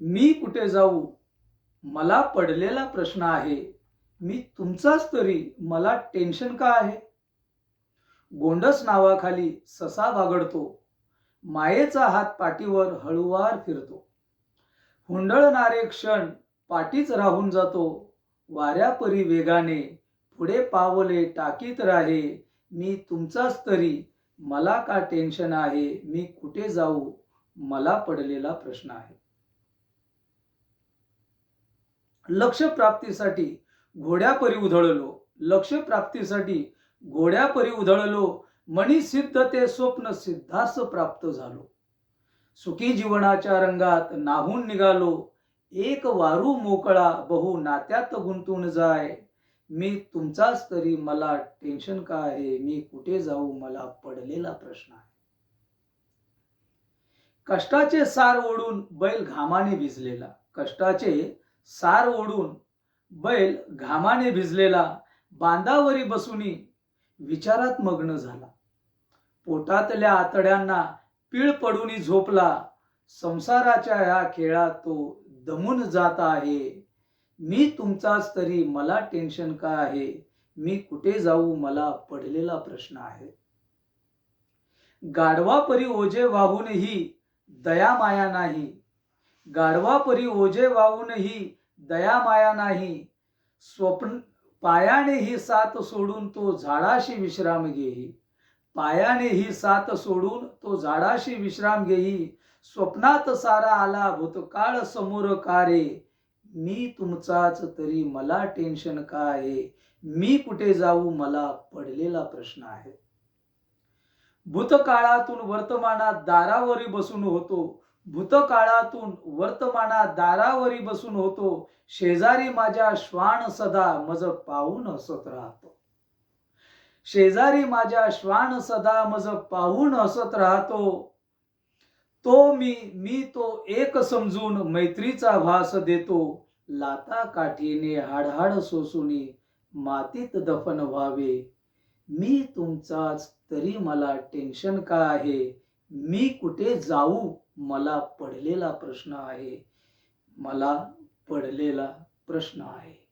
मी कुठे जाऊ? मला पडलेला प्रश्न आहे. मी तुमचाच तरी. मला टेन्शन का आहे? गोंडस नावाखाली ससा बागडतो. मायेचा हात पाठीवर हळुवार फिरतो. हुंडळणारे क्षण पाठीच राहून जातो. वाऱ्यापरी वेगाने पुढे पावले टाकीत राहे. मी तुमचाच तरी. मला का टेन्शन आहे? मी कुठे जाऊ? मला पडलेला प्रश्न आहे. लक्ष प्राप्तीसाठी घोड्यापरी उधळलो. लक्ष प्राप्तीसाठी घोड्यापरी उधळलो. मनी सिद्ध ते स्वप्न सिद्धास प्राप्त झालो. सुखी जीवनाच्या रंगात नाहून निघालो. एक वारू मोकळा बहु नात्यात गुंतून जाय. मी तुमचाच तरी मला टेन्शन का आहे? मी कुठे जाऊ? मला पडलेला प्रश्न आहे. कष्टाचे सार ओढून बैल घामाने भिजलेला. कष्टाचे सार ओढून बैल घामाने भिजलेला बांधावरी बसूनी विचारात मग्न झाला. पोटातल्या आतड्यांना पीळ पडूनी झोपला. संसाराच्या या खेळात तो दमून जात आहे. मी तुमचाच तरी मला टेन्शन का आहे? मी कुठे जाऊ? मला पडलेला प्रश्न आहे. गाढवापरी ओझे वाहूनही दया माया नाही. गाढवापरी ओझे वाहूनही दया माया नाही. स्वप्न पायाने ही साथ सोडून तो झाडाशी विश्राम घेई. पायाने ही साथ सोडून तो झाडाशी विश्राम घेई. स्वप्नात सारा आला भूतकाळ समोर कारे. मी तुमचाच तरी मला टेन्शन का आहे मी कुठे जाऊ? मला पडलेला प्रश्न आहे. भूतकाळातून वर्तमानात दारावरी बसून होतो. भूतकाळातून वर्तमानात दारावरी बसून होतो. शेजारी माझ्या श्वान सदा मज पाहून हसत राहतो. शेजारी माझ्या श्वान सदा मज पाहून हसत राहतो. तो मी मी तो एक समजून मैत्रीचा भास देतो. लाता काठीने हाडहाड सोसुनी मातीत दफन व्हावे. मी तुमचाच तरी मला टेन्शन का आहे? मी कुठे जाऊ? मला पडलेला प्रश्न आहे. मला पडलेला प्रश्न आहे.